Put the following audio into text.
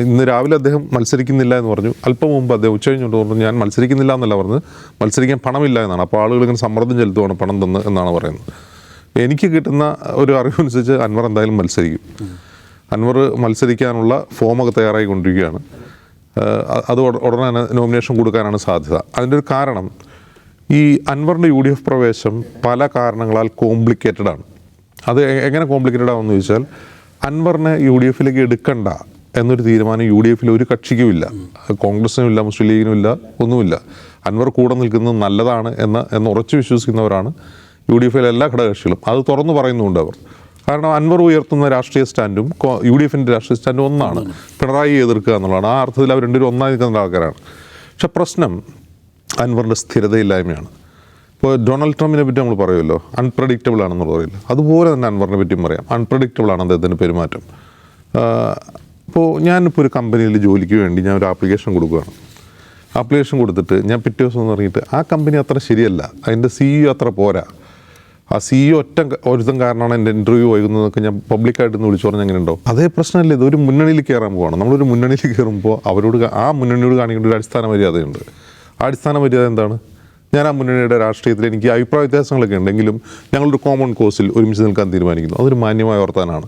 ഇന്ന് രാവിലെ അദ്ദേഹം മത്സരിക്കുന്നില്ല എന്ന് പറഞ്ഞു. അല്പം മുമ്പ് അദ്ദേഹം ഉച്ച പറഞ്ഞു ഞാൻ മത്സരിക്കുന്നില്ല എന്നല്ല പറഞ്ഞത്. മത്സരിക്കാൻ പണമില്ല എന്നാണ്. അപ്പോൾ ആളുകൾ ഇങ്ങനെ സമ്മർദ്ദം ചെലുത്തുവാണ് പണം തന്ന് എന്നാണ് പറയുന്നത്. എനിക്ക് കിട്ടുന്ന ഒരു അറിവനുസരിച്ച് അൻവർ എന്തായാലും മത്സരിക്കും. അൻവർ മത്സരിക്കാനുള്ള ഫോമൊക്കെ തയ്യാറായിക്കൊണ്ടിരിക്കുകയാണ് അത് ഉട- ഉടനെ തന്നെ നോമിനേഷൻ കൊടുക്കാനാണ് സാധ്യത. അതിന്റെ ഒരു കാരണം ഈ അൻവറിന്റെ യു ഡി എഫ് പ്രവേശം പല കാരണങ്ങളാൽ കോംപ്ലിക്കേറ്റഡ് ആണ് അത് എങ്ങനെ കോംപ്ലിക്കേറ്റഡ് ആണെന്ന് ചോദിച്ചാൽ അൻവറിനെ യു ഡി എഫിലേക്ക് എടുക്കണ്ട. എന്നൊരു തീരുമാനം യു ഡി എഫിൽ ഒരു കക്ഷിക്കും ഇല്ല കോൺഗ്രസിനും ഇല്ല മുസ്ലിം ലീഗിനും ഇല്ല ഒന്നുമില്ല. അൻവർ കൂടെ നിൽക്കുന്നത് നല്ലതാണ് എന്ന് എന്ന് ഉറച്ചു വിശ്വസിക്കുന്നവരാണ് യു ഡി എഫിലെ എല്ലാ ഘടകകക്ഷികളും. അത് തുറന്നു പറയുന്നുണ്ട് അവർ. കാരണം അൻവർ ഉയർത്തുന്ന രാഷ്ട്രീയ സ്റ്റാൻഡും യു ഡി എഫിന്റെ രാഷ്ട്രീയ സ്റ്റാൻഡും ഒന്നാണ്. പിണറായി എതിർക്കുക എന്നുള്ളതാണ്. ആ അർത്ഥത്തിൽ അവർ രണ്ടുപേരും ഒന്നായി നിൽക്കുന്ന ആൾക്കാരാണ്. പക്ഷെ പ്രശ്നം അൻവറിന്റെ സ്ഥിരതയില്ലായ്മയാണ്. ഇപ്പോൾ ഡൊണാൾഡ് ട്രംപിനെ പറ്റി നമ്മൾ പറയുമല്ലോ. അൺപ്രഡിക്റ്റബിൾ ആണെന്ന് പറയില്ല അതുപോലെ തന്നെ അൻവറിനെ പറ്റിയും പറയാം. അൺപ്രഡിക്റ്റബിൾ ആണ് അദ്ദേഹത്തിന്റെ പെരുമാറ്റം. ഇപ്പോൾ ഞാനിപ്പോൾ ഒരു കമ്പനിയിൽ ജോലിക്ക് വേണ്ടി ഞാൻ ഒരു ആപ്ലിക്കേഷൻ കൊടുക്കുകയാണ്. ആപ്ലിക്കേഷൻ കൊടുത്തിട്ട് ഞാൻ പിറ്റേ ദിവസം എന്ന് പറഞ്ഞിട്ട് ആ കമ്പനി അത്ര ശരിയല്ല. അതിന്റെ സിഇഒ അത്ര പോരാ. ആ സിഇഒ ഒറ്റ ഒരുത്തം കാരണമാണ് എന്റെ ഇന്റർവ്യൂ വൈകുന്നതൊക്കെ ഞാൻ പബ്ലിക്കായിട്ട് ഒന്ന് വിളിച്ചു പറഞ്ഞാൽ എങ്ങനെ ഉണ്ടോ അതേ പ്രശ്നമല്ല ഇത് ഒരു മുന്നണിയിൽ കയറാൻ പോവാണ്. നമ്മളൊരു മുന്നണിയിൽ കയറുമ്പോൾ അവരോട് ആ മുന്നണിയോട് കാണിക്കേണ്ട ഒരു അടിസ്ഥാന മര്യാദയുണ്ട്. ആ അടിസ്ഥാന മര്യാദ എന്താണ്? ഞാൻ ആ മുന്നണിയുടെ രാഷ്ട്രീയത്തിൽ എനിക്ക് അഭിപ്രായ വ്യത്യാസങ്ങളൊക്കെ ഉണ്ടെങ്കിലും ഞങ്ങളൊരു കോമൺ കോഴ്സിൽ ഒരുമിച്ച് നിൽക്കാൻ തീരുമാനിക്കുന്നു. അതൊരു മാന്യമായ വർത്താനാണ്